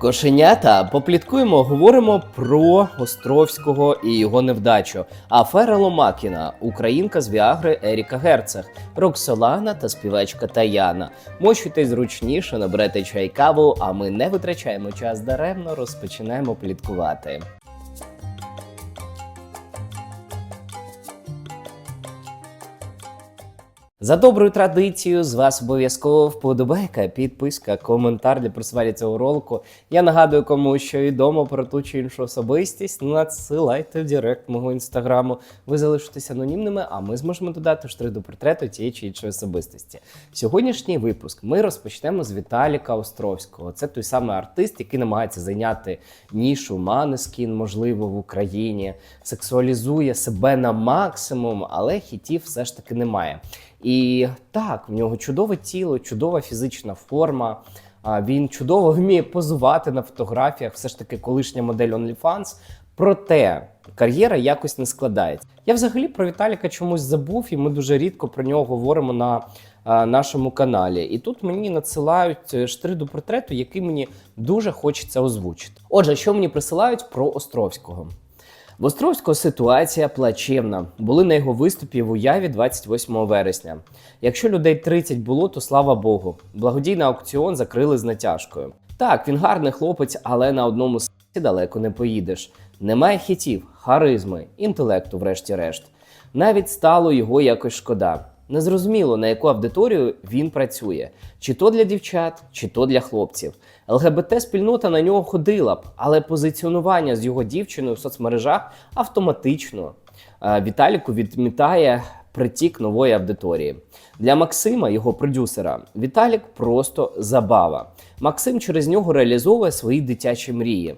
Кошенята, попліткуємо, говоримо про Островського і його невдачу. Афера Ломакіна, українка з Віагри Еріка Герцег, Роксолана та співачка Таяна. Мочуйте зручніше, наберете чай каву, а ми не витрачаємо час даремно, розпочинаємо пліткувати. За доброю традицією, з вас обов'язково вподобайка, підписка, коментар для просування цього ролику. Я нагадую кому, що відомо про ту чи іншу особистість. Надсилайте в директ мого інстаграму. Ви залишитесь анонімними, а ми зможемо додати штри до портрету тієї чи іншої особистості. Сьогоднішній випуск ми розпочнемо з Віталіка Островського. Це той самий артист, який намагається зайняти нішу Манескін, можливо, в Україні, сексуалізує себе на максимум, але хітів все ж таки немає. І так, в нього чудове тіло, чудова фізична форма. Він чудово вміє позувати на фотографіях, все ж таки колишня модель OnlyFans. Проте кар'єра якось не складається. Я взагалі про Віталіка чомусь забув, і ми дуже рідко про нього говоримо на нашому каналі. І тут мені надсилають е, штри до портрету, який мені дуже хочеться озвучити. Отже, що мені присилають про Островського? В Островського ситуація плачевна. Були на його виступі в уяві 28 вересня. Якщо людей 30 було, то слава Богу. Благодійний аукціон закрили з натяжкою. Так, він гарний хлопець, але на одному с**ті далеко не поїдеш. Немає хітів, харизми, інтелекту, врешті-решт. Навіть стало його якось шкода. Незрозуміло, на яку аудиторію він працює: чи то для дівчат, чи то для хлопців. ЛГБТ-спільнота на нього ходила б, але позиціонування з його дівчиною в соцмережах автоматично е, Віталіку відмітає притік нової аудиторії. Для Максима, його продюсера, Віталік просто забава. Максим через нього реалізовує свої дитячі мрії.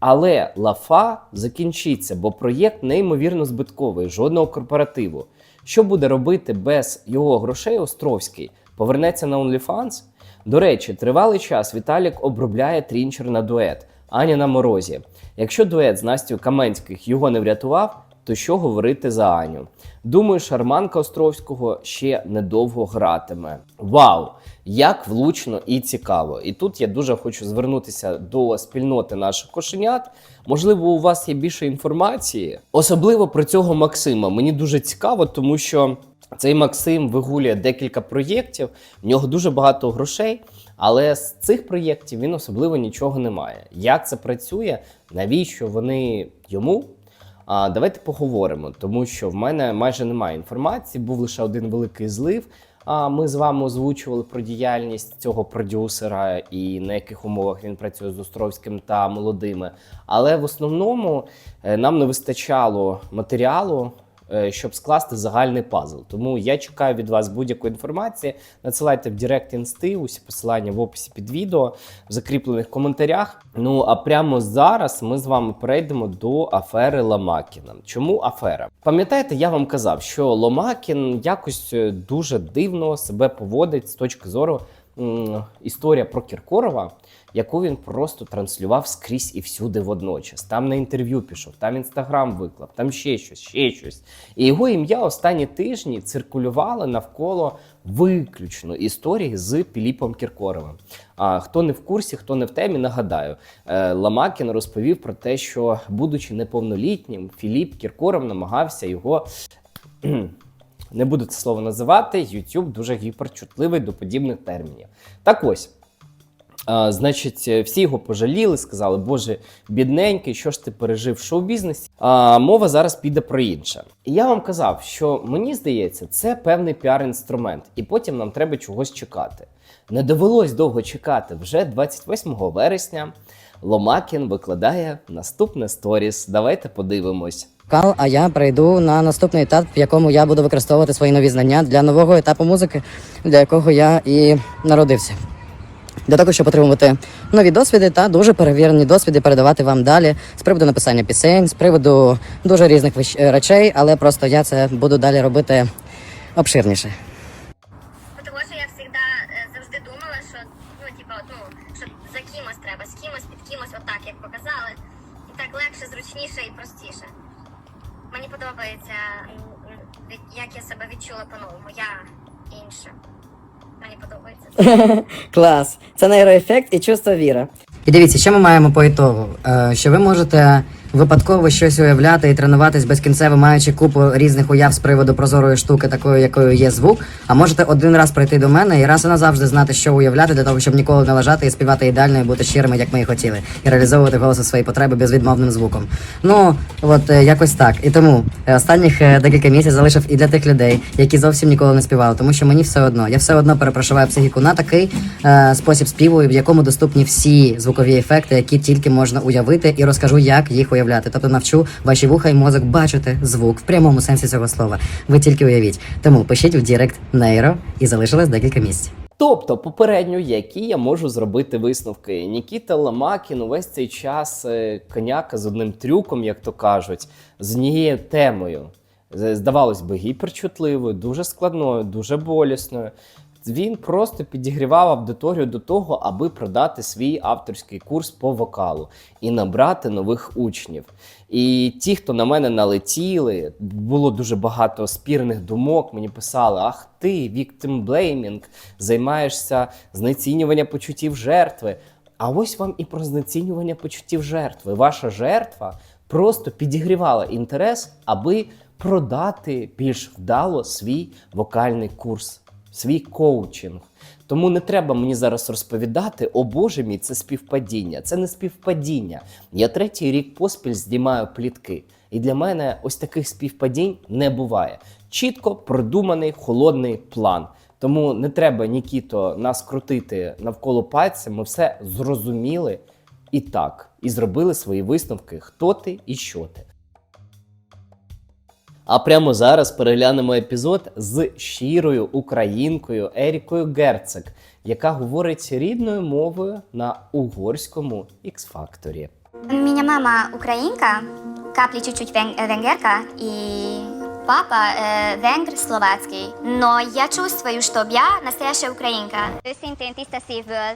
Але лафа закінчиться, бо проєкт неймовірно збитковий, жодного корпоративу. Що буде робити без його грошей Островський? Повернеться на OnlyFans? До речі, тривалий час Віталік обробляє трінчер на дует Аня на морозі. Якщо дует з Настю Каменських його не врятував, то що говорити за Аню? Думаю, шарманка Островського ще недовго гратиме. Вау! Як влучно і цікаво! І тут я дуже хочу звернутися до спільноти наших кошенят. Можливо, у вас є більше інформації, особливо про цього Максима. Мені дуже цікаво, тому що цей Максим вигулює декілька проєктів, в нього дуже багато грошей, але з цих проєктів він особливо нічого не має. Як це працює? Навіщо вони йому? А давайте поговоримо, тому що в мене майже немає інформації. Був лише один великий злив. А ми з вами озвучували про діяльність цього продюсера і на яких умовах він працює з Островським та молодими. Але в основному е, нам не вистачало матеріалу. Е, Щоб скласти загальний пазл. Тому я чекаю від вас будь-якої інформації. Надсилайте в Директ інсти, усі посилання в описі під відео, в закріплених коментарях. Ну а прямо зараз ми з вами перейдемо до афери Ломакіна. Чому афера? Пам'ятаєте, я вам казав, що Ломакін якось е, дуже дивно себе поводить з точки зору історія про Кіркорова, яку він просто транслював скрізь і всюди водночас. Там на інтерв'ю пішов, там інстаграм виклав, там ще щось, ще щось. І його ім'я останні тижні циркулювало навколо виключно історії з Піліпом Кіркоровим. А хто не в курсі, хто не в темі, нагадаю, е, Ламакін розповів про те, що, будучи неповнолітнім, Філіп Кіркоров намагався його. Не буду це слово називати. YouTube дуже гіперчутливий до подібних термінів. Так ось. Значить, всі його пожаліли, сказали, Боже, бідненький, що ж ти пережив в шоу-бізнесі? А мова зараз піде про інше. І я вам казав, що мені здається, це певний піар-інструмент, і потім нам треба чогось чекати. Не довелось довго чекати. Вже 28 вересня Ломакін викладає наступне сторіс. Давайте подивимось. Кал, а я прийду на наступний етап, в якому я буду використовувати свої нові знання для нового етапу музики, для якого я і народився. Для того, щоб отримувати нові досвіди та дуже перевірені досвіди передавати вам далі з приводу написання пісень, з приводу дуже різних речей, але просто я це буду далі робити обширніше. Відчула по-новому. Я інша. Мені подобається. Клас! Це нейроефект і чувство віра. І дивіться, що ми маємо по ітогу? Е, що ви можете випадково щось уявляти і тренуватись безкінцево, маючи купу різних уяв з приводу прозорої штуки, такою, якою є звук. А можете один раз прийти до мене і раз і назавжди знати, що уявляти, для того, щоб ніколи не лежати і співати ідеально і бути щирими, як ми і хотіли, і реалізовувати голосом свої потреби безвідмовним звуком. Ну, от е, якось так. І тому е, останніх е, декілька місяців залишив і для тих людей, які зовсім ніколи не співали, тому що мені все одно. Я все одно перепрошиваю психіку на такий е, спосіб співу, в якому доступні всі звукові ефекти, які тільки можна уявити, і розкажу, як їх уявляти. Тобто навчу ваші вуха і мозок бачити звук в прямому сенсі цього слова. Ви тільки уявіть. Тому пишіть в Дірект Нейро і залишилось декілька місць. Тобто, попередньо, які я можу зробити висновки. Нікіта Ламакін увесь цей час е, коняка з одним трюком, як то кажуть, з однією темою. Здавалось би, гіперчутливою, дуже складною, дуже болісною. Він просто підігрівав аудиторію до того, аби продати свій авторський курс по вокалу і набрати нових учнів. І ті, хто на мене налетіли, було дуже багато спірних думок. Мені писали: Ах ти, victim blaming, займаєшся знецінювання почуттів жертви. А ось вам і про знецінювання почуттів жертви. Ваша жертва просто підігрівала інтерес, аби продати більш вдало свій вокальний курс, свій коучинг. Тому не треба мені зараз розповідати, о Боже мій, це співпадіння. Це не співпадіння. Я третій рік поспіль знімаю плітки. І для мене ось таких співпадінь не буває. Чітко продуманий холодний план. Тому не треба, Нікіто, нас крутити навколо пальця. Ми все зрозуміли і так, і зробили свої висновки, хто ти і що ти. А прямо зараз переглянемо епізод з щирою українкою Ерікою Герцек, яка говорить рідною мовою на угорському X-Factor. Меня мама украинка, капли чуть-чуть вен- венгерка и папа э, венгр словацкий. Но я чувствую, что я настоящая украинка. Őszintén tiszta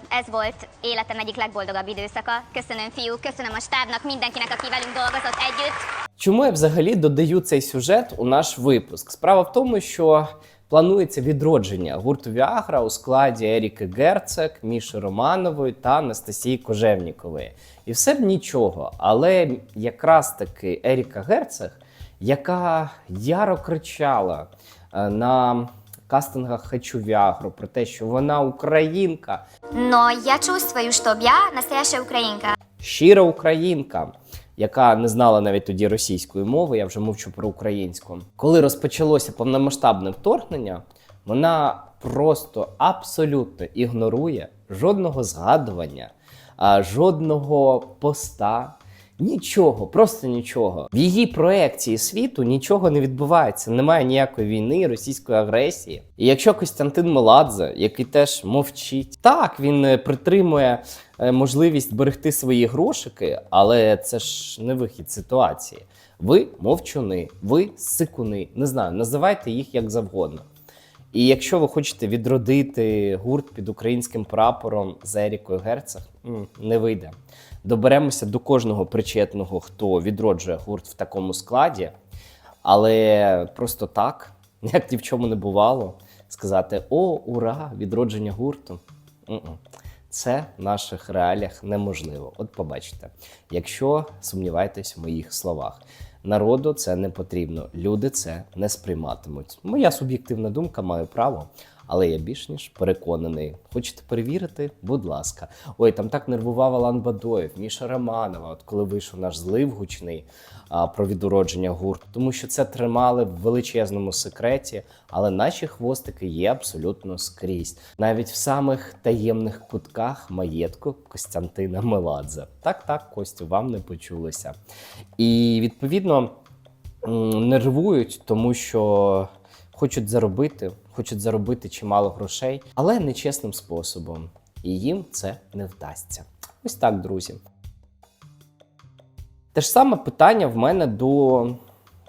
ez volt életem egyik legboldogabb időszaka. Köszönöm fiúk, köszönöm a stábnak, mindenkinek, aki velünk dolgozott együtt. Чому я взагалі додаю цей сюжет у наш випуск? Справа в тому, що планується відродження гурту Віагра у складі Еріки Герцек, Міші Романової та Анастасії Кожевнікової. І все б нічого, але якраз таки Еріка Герцек, яка яро кричала е, на кастингах Хочу Віагру про те, що вона українка, Но я чувствую, что я настоящая украинка. щира українка, яка не знала навіть тоді російської мови, я вже мовчу про українську. Коли розпочалося повномасштабне вторгнення, вона просто абсолютно ігнорує жодного згадування, жодного поста. Нічого, просто нічого. В її проекції світу нічого не відбувається. Немає ніякої війни, російської агресії. І якщо Костянтин Меладзе, який теж мовчить, так він е, притримує можливість берегти свої грошики, але це ж не вихід ситуації. Ви мовчуни, ви сикуни, не знаю, називайте їх як завгодно. І якщо ви хочете відродити гурт під українським прапором з Ерікою Герцег, не вийде. Доберемося до кожного причетного, хто відроджує гурт в такому складі, але просто так, як ні в чому не бувало, сказати: О, ура! Відродження гурту. М-м. Це в наших реаліях неможливо. От побачите, якщо сумніваєтесь в моїх словах. Народу це не потрібно, люди це не сприйматимуть. Моя суб'єктивна думка маю право, але я більш ніж переконаний. Хочете перевірити? Будь ласка. Ой, там так нервував Алан Бадоєв, Міша Романова, от коли вийшов наш злив гучний а, про відродження гурту, тому що це тримали в величезному секреті, але наші хвостики є абсолютно скрізь, навіть в самих таємних кутках маєтку Костянтина Меладзе. Так, так, Костю, вам не почулося. І відповідно нервують, тому що хочуть заробити, хочуть заробити чимало грошей, але нечесним способом. І їм це не вдасться. Ось так, друзі. Те ж саме питання в мене до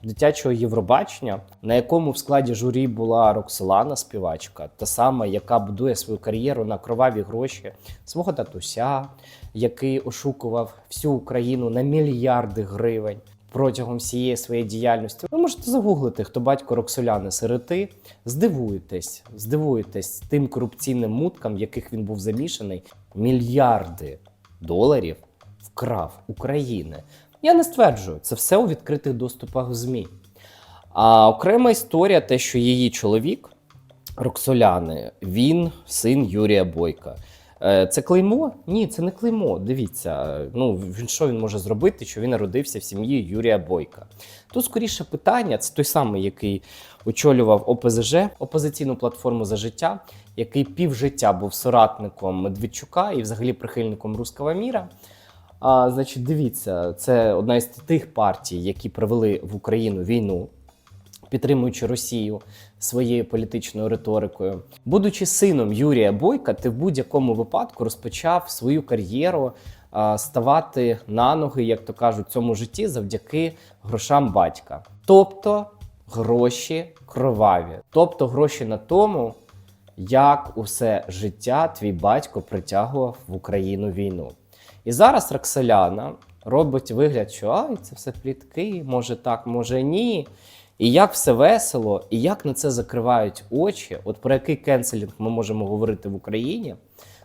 дитячого Євробачення, на якому в складі журі була Роксолана, співачка, та сама, яка будує свою кар'єру на кроваві гроші свого татуся, який ошукував всю Україну на мільярди гривень. Протягом всієї своєї діяльності ви можете загуглити, хто батько Роксоляни сироти. Здивуєтесь, здивуєтесь тим корупційним муткам, в яких він був замішаний. Мільярди доларів вкрав України. Я не стверджую, це все у відкритих доступах в ЗМІ. А окрема історія, те, що її чоловік Роксоляни, він син Юрія Бойка. Е, Це клеймо? Ні, це не клеймо. Дивіться, ну він що він може зробити, що він народився в сім'ї Юрія Бойка. Тут скоріше питання, це той самий, який очолював ОПЗЖ, опозиційну платформу за життя, який півжиття був соратником Медведчука і взагалі прихильником руського міра. А, значить, дивіться, це одна із тих партій, які привели в Україну війну, підтримуючи Росію своєю політичною риторикою. Будучи сином Юрія Бойка, ти в будь-якому випадку розпочав свою кар'єру ставати на ноги, як то кажуть, в цьому житті завдяки грошам батька. Тобто гроші кроваві, тобто гроші на тому, як усе життя твій батько притягував в Україну війну. І зараз Роксоляна робить вигляд, що ай, це все плітки, може так, може ні. І як все весело, і як на це закривають очі, от про який кенселінг ми можемо говорити в Україні,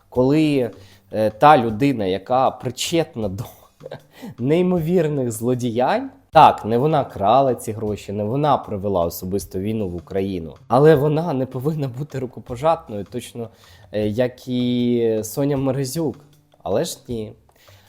коли е, та людина, яка причетна до неймовірних злодіянь, так, не вона крала ці гроші, не вона привела особисто війну в Україну, але вона не повинна бути рукопожатною, точно е, як і Соня Мерезюк. Але ж ні.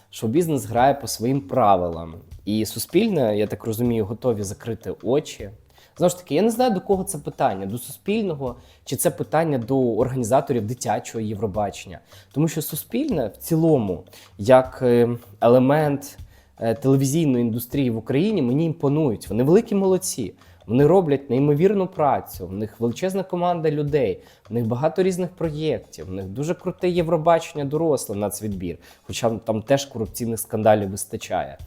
Шоу-бізнес грає по своїм правилам. І суспільне, я так розумію, готові закрити очі. Знову ж таки, я не знаю, до кого це питання: до суспільного чи це питання до організаторів дитячого Євробачення. Тому що суспільне в цілому, як е, елемент е, телевізійної індустрії в Україні, мені імпонують. Вони великі молодці. Вони роблять неймовірну працю. В них величезна команда людей, в них багато різних проєктів, в них дуже круте Євробачення доросле нацвідбір, хоча там теж корупційних скандалів вистачає.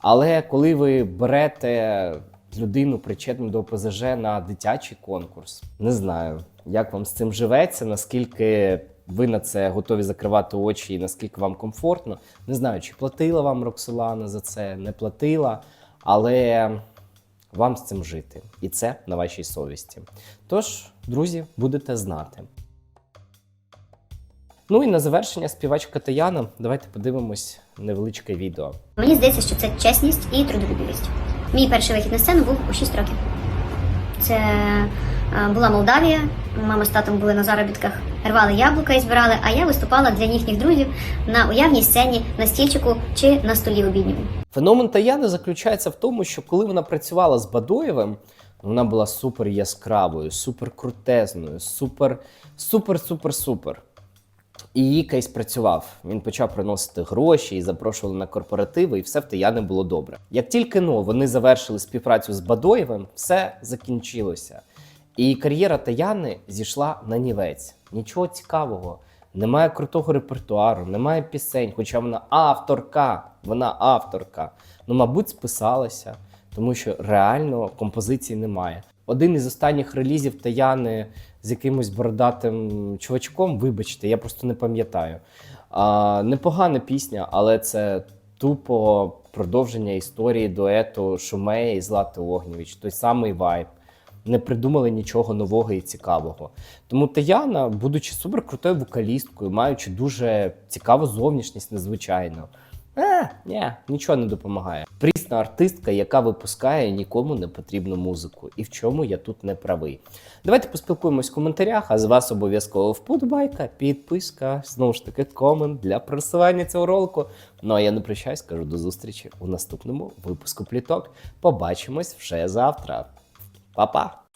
Але коли ви берете людину причетну до ОПЗЖ на дитячий конкурс, не знаю, як вам з цим живеться, наскільки ви на це готові закривати очі і наскільки вам комфортно. Не знаю, чи платила вам Роксолана за це, не платила, але вам з цим жити. І це на вашій совісті. Тож, друзі, будете знати. Ну і на завершення співачка Таяна. Давайте подивимось невеличке відео. Мені здається, що це чесність і трудолюбивість. Мій перший вихід на сцену був у 6 років. Це е, була Молдавія. Мама з татом були на заробітках, рвали яблука і збирали, а я виступала для їхніх друзів на уявній сцені, на стільчику чи на столі обідньому. Феномен Таяни заключається в тому, що коли вона працювала з Бадоєвим, вона була супер яскравою, супер крутезною, супер, супер, супер, супер. І її кейс працював. Він почав приносити гроші і запрошували на корпоративи, і все в Таяни було добре. Як тільки ну, вони завершили співпрацю з Бадоєвим, все закінчилося. І кар'єра Таяни зійшла на нівець. Нічого цікавого. Немає крутого репертуару, немає пісень, хоча вона авторка. Вона авторка. Ну, мабуть, списалася, тому що реально композиції немає. Один із останніх релізів Таяни з якимось бородатим чувачком, вибачте, я просто не пам'ятаю. А, непогана пісня, але це тупо продовження історії дуету Шумея і Злати Огнєвіч. Той самий вайб. Не придумали нічого нового і цікавого. Тому Таяна, будучи суперкрутою вокалісткою, маючи дуже цікаву зовнішність, незвичайно. Е, ні, нічого не допомагає. Прісна артистка, яка випускає нікому не потрібну музику. І в чому я тут не правий. Давайте поспілкуємось в коментарях, а з вас обов'язково вподобайка, підписка, знову ж таки, комент для просування цього ролику. Ну а я не прощаюсь, кажу до зустрічі у наступному випуску пліток. Побачимось вже завтра. Па-па!